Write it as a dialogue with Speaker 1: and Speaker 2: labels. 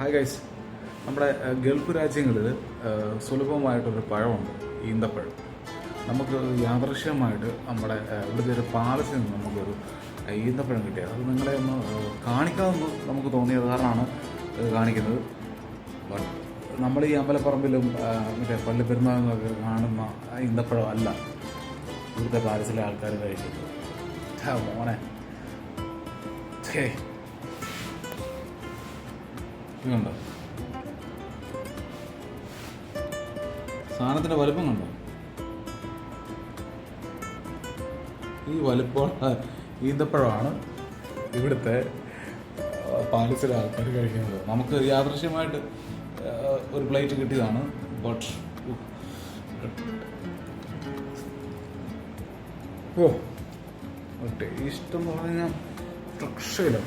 Speaker 1: Hi guys നമ്മുടെ Gulf രാജ്യങ്ങളിൽ സുലഭമായിട്ടൊരു പഴമുണ്ട് ഈന്തപ്പഴം. നമുക്ക് യാദൃശ്യമായിട്ട് നമ്മുടെ ഇവിടുത്തെ ഒരു പാലസിൽ നിന്ന് നമുക്കൊരു ഈന്തപ്പഴം കിട്ടിയത് അത് നിങ്ങളെ ഒന്ന് കാണിക്കാമെന്ന് നമുക്ക് തോന്നിയത് കാരണമാണ് കാണിക്കുന്നത്. നമ്മൾ ഈ അമ്പലപ്പറമ്പിലും മറ്റേ പള്ളി പെരുന്നാളിലൊക്കെ കാണുന്ന ഈന്തപ്പഴം അല്ല ഇവിടുത്തെ പാലസിലെ ആൾക്കാർ കഴിക്കുന്നത്. മോനെ. ഇത് കണ്ടോ സാധനത്തിന്റെ വലുപ്പം കണ്ടോ? ഈ വലുപ്പം ഈന്തപ്പഴമാണ് ഇവിടുത്തെ പാലസിലെ ആൾക്കാർ കഴിക്കുന്നത്. നമുക്ക് യാദൃശ്യമായിട്ട് ഒരു പ്ലേറ്റ് കിട്ടിയതാണ്. ബട്ട് ഓ ടേസ്റ്റ് എന്ന് പറഞ്ഞാൽ രക്ഷയില്ല